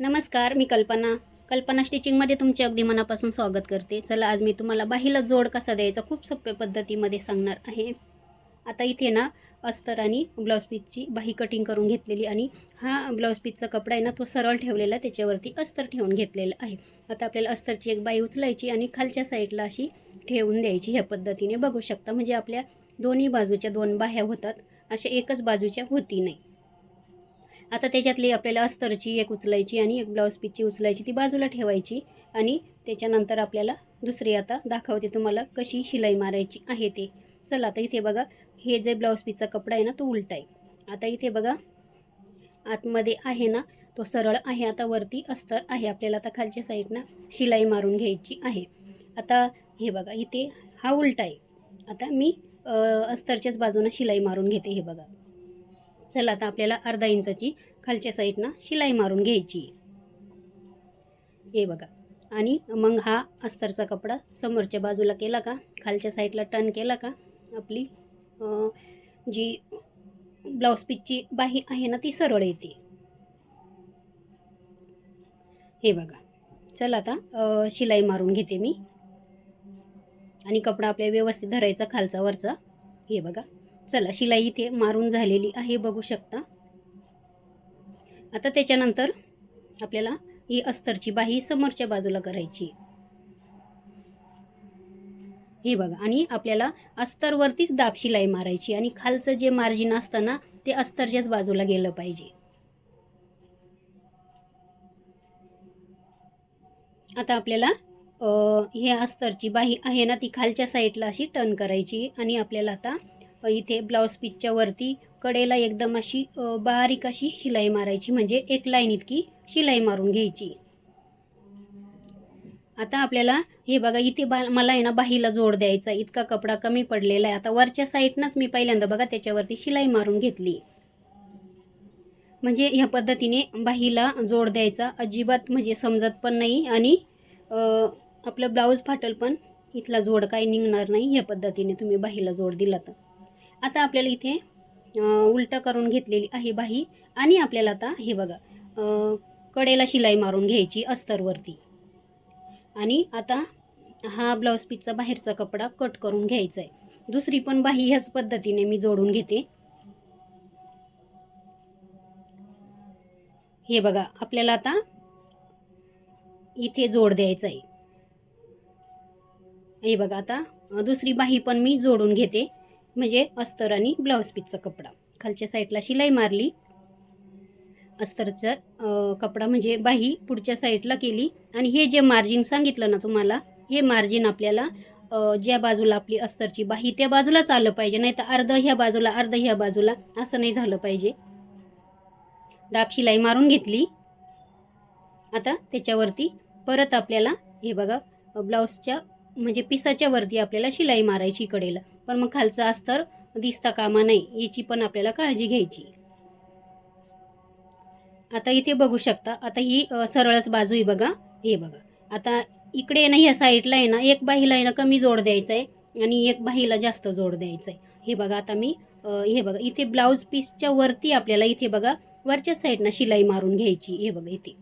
नमस्कार मी कल्पना. कल्पना स्टिचिंगमध्ये तुमचे अगदी मनापासून स्वागत करते. चला आज मी तुम्हाला बाहीला जोड कसा द्यायचा खूप सोप्या पद्धतीमध्ये सांगणार आहे. आता इथे ना अस्तर आणि ब्लाऊज पीसची बाही कटिंग करून घेतलेली आणि हा ब्लाऊज पीसचा कपडा आहे ना तो सरळ ठेवलेला त्याच्यावरती अस्तर ठेवून घेतलेलं आहे. आता आपल्याला अस्तरची एक बाई उचलायची आणि खालच्या साईडला अशी ठेवून द्यायची. ह्या पद्धतीने बघू शकता म्हणजे आपल्या दोन्ही बाजूच्या दोन बाह्या होतात. अशा एकच बाजूच्या होती नाही. आता त्याच्यातली आपल्याला अस्तरची एक उचलायची आणि एक ब्लाऊज पीसची उचलायची ती बाजूला ठेवायची आणि त्याच्यानंतर आपल्याला दुसरी आता दाखवते तुम्हाला कशी शिलाई मारायची आहे ते. चला आता इथे बघा हे जे ब्लाऊज पीसचा कपडा आहे ना तो उलटा आहे. आता इथे बघा आतमध्ये आहे ना तो सरळ आहे आता वरती अस्तर आहे. आपल्याला आता खालच्या साईडनं शिलाई मारून घ्यायची आहे. आता हे बघा इथे हा उलटा आहे. आता मी अस्तरच्याच बाजूनं शिलाई मारून घेते हे बघा. चला आता आपल्याला अर्धा इंचाची खालच्या साईडनं शिलाई मारून घ्यायची. हे बघा. आणि मग हा अस्तरचा कपडा समोरच्या बाजूला केला का? खालच्या साईडला टर्न केला का? आपली जी ब्लाऊज पीसची बाही आहे ना ती सरळ येते. हे बघा. चला आता शिलाई मारून घेते मी. आणि कपडा आपल्या व्यवस्थित धरायचा खालचा वरचा. हे बघा. चला शिलाई इथे मारून झालेली आहे बघू शकता. आता त्याच्यानंतर आपल्याला ही अस्तरची बाही समोरच्या बाजूला करायची हे बघा आणि आपल्याला अस्तरवरतीच दाब शिलाई मारायची आणि खालचं जे मार्जिन असतं ना ते अस्तरच्याच बाजूला गेलं पाहिजे. आता आपल्याला हे अस्तरची बाही आहे ना ती खालच्या साईडला अशी टर्न करायची आणि आपल्याला आता इथे ब्लाऊज पीसच्या वरती कडेला एकदम अशी बारीक अशी शिलाई मारायची. म्हणजे एक लाईन इतकी शिलाई मारून घ्यायची. आता आपल्याला हे बघा इथे बा मला आहे ना बाहीला जोड द्यायचा. इतका कपडा कमी पडलेला आहे. आता वरच्या साईडनंच मी पहिल्यांदा बघा त्याच्यावरती शिलाई मारून घेतली. म्हणजे ह्या पद्धतीने बाहीला जोड द्यायचा. अजिबात म्हणजे समजत पण नाही आणि आपलं ब्लाऊज फाटल पण इथला जोड काही निघणार नाही. ह्या पद्धतीने तुम्ही बाहीला जोड दिला तर. आता आपल्याला इथे उलट उलटं करून घेतलेली आहे बाही आणि आपल्याला आता हे बघा कडेला शिलाई मारून घ्यायची अस्तरवरती. आणि आता हा ब्लाऊज पीसचा बाहेरचा कपडा कट करून घ्यायचा आहे दुसरी पण बाही ह्याच पद्धतीने मी जोडून घेते. हे बघा आपल्याला आता इथे जोड द्यायचा आहे हे बघा आता दुसरी बाही पण मी जोडून घेते. म्हणजे अस्तर आणि ब्लाऊज पीसचा कपडा. खालच्या साईडला शिलाई मारली. अस्तरचा कपडा म्हणजे बाही पुढच्या साईडला केली. आणि हे जे मार्जिन सांगितलं ना तुम्हाला हे मार्जिन आपल्याला ज्या बाजूला आपली अस्तरची बाही त्या बाजूलाच आलं पाहिजे. नाही तर अर्ध ह्या बाजूला अर्ध ह्या बाजूला असं नाही झालं पाहिजे. दाब शिलाई मारून घेतली. आता त्याच्यावरती परत आपल्याला हे बघा ब्लाऊजच्या म्हणजे पिसाच्या वरती आपल्याला शिलाई मारायची कडेला. पण मग खालचं अस्तर दिसता कामा नाही याची पण आपल्याला काळजी घ्यायची. आता इथे बघू शकता आता ही सरळच बाजू ही बघा हे बघा. आता इकडे आहे ना ह्या साईडला आहे ना एक बाहीला आहे ना कमी जोड द्यायचा आहे आणि एक बाहीला जास्त जोड द्यायचा आहे हे बघा आता मी हे बघा इथे ब्लाऊज पीसच्या वरती आपल्याला इथे बघा वरच्या साईडनं शिलाई मारून घ्यायची हे बघा इथे.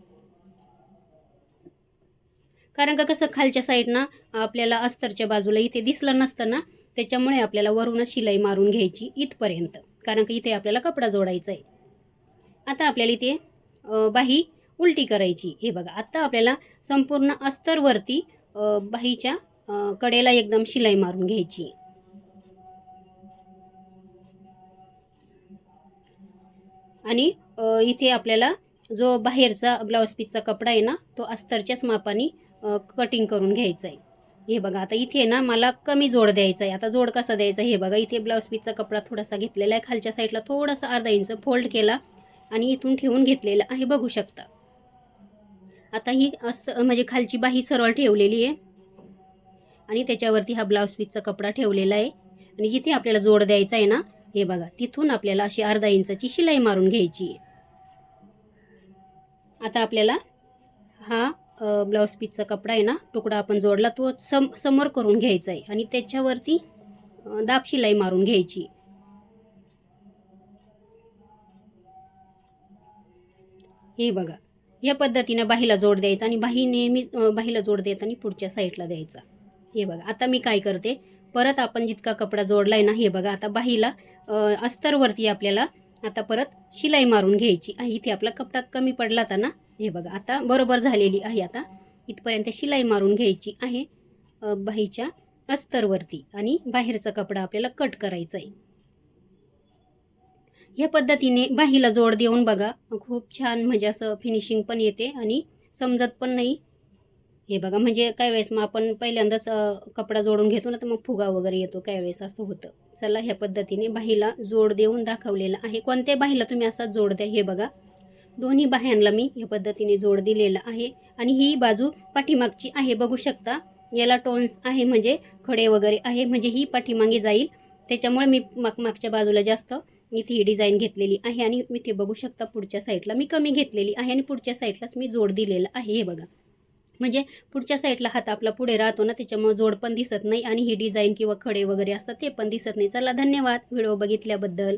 कारण का कसं खालच्या साईडनं आपल्याला अस्तरच्या बाजूला इथे दिसलं नसतं ना त्याच्यामुळे आपल्याला वरूनच शिलाई मारून घ्यायची इथपर्यंत. कारण की इथे आपल्याला कपडा जोडायचा आहे आता आपल्याला इथे बाही उलटी करायची. हे बघा आत्ता आपल्याला संपूर्ण अस्तरवरती बाहीच्या कडेला एकदम शिलाई मारून घ्यायची. आणि इथे आपल्याला जो बाहेरचा ब्लाऊज पीसचा कपडा आहे ना तो अस्तरच्याच मापाने कटिंग करून घ्यायचा आहे हे बघा आता इथे ना मला कमी जोड द्यायचा आहे आता जोड कसा द्यायचा? हे बघा इथे ब्लाऊज पीसचा कपडा थोडासा घेतलेला आहे. खालच्या साईडला थोडासा अर्धा इंच फोल्ड केला आणि इथून ठेवून घेतलेला आहे. बघू शकता. आता ही अस्त म्हणजे खालची बाही सरळ ठेवलेली आहे. आणि त्याच्यावरती हा ब्लाऊज पीसचा कपडा ठेवलेला आहे. आणि जिथे आपल्याला जोड द्यायचा आहे ना हे बघा तिथून आपल्याला अशी अर्धा इंचाची शिलाई मारून घ्यायची आहे. आता आपल्याला हा ब्लाऊज पीसचा कपडा आहे ना तुकडा आपण जोडला तो सम समोर करून घ्यायचा आहे आणि त्याच्यावरती दाब शिलाई मारून घ्यायची. हे बघा या पद्धतीनं बाहीला जोड द्यायचा आणि बाही नेहमी बाहीला जोड देताना पुढच्या साईडला द्यायचा. हे बघा आता मी काय करते परत आपण जितका कपडा जोडलाय ना हे बघा आता बाहीला अस्तरवरती आपल्याला आता परत शिलाई मारून घ्यायची. इथे आपला कपडा कमी पडला होता ना हे बघा आता बरोबर झालेली आहे आता. इथपर्यंत शिलाई मारून घ्यायची आहे बाईच्या बाहीच्या अस्तरवरती आणि बाहेरचा कपडा आपल्याला कट करायचा आहे ह्या पद्धतीने बाहीला जोड देऊन बघा खूप छान म्हणजे असं फिनिशिंग पण येते आणि समजत पण नाही. हे बघा म्हणजे काही वेळेस मग आपण पहिल्यांदाच कपडा जोडून घेतो ना तर मग फुगा वगैरे येतो काय वेळेस असं होतं. चला ह्या पद्धतीने बाहीला जोड देऊन दाखवलेलं आहे. कोणत्या बाहीला तुम्ही असा जोड द्या हे बघा. दोन्ही बाह्यांना मी ह्या पद्धतीने जोड दिलेला आहे. आणि ही बाजू पाठीमागची आहे. बघू शकता याला टोन्स आहे म्हणजे खडे वगैरे आहे म्हणजे ही पाठीमागे जाईल. त्याच्यामुळे मी माग मागच्या बाजूला जास्त इथे ही डिझाईन घेतलेली आहे आणि इथे बघू शकता पुढच्या साईडला. मी कमी घेतलेली आहे आणि पुढच्या साईडलाच मी जोड दिलेला आहे. हे बघा. म्हणजे पुढच्या साईडला हात आपला पुढे राहतो ना त्याच्यामुळे जोड पण दिसत नाही आणि ही डिझाईन किंवा खडे वगैरे असतात ते पण दिसत नाही. चला धन्यवाद. व्हिडिओ बघितल्याबद्दल.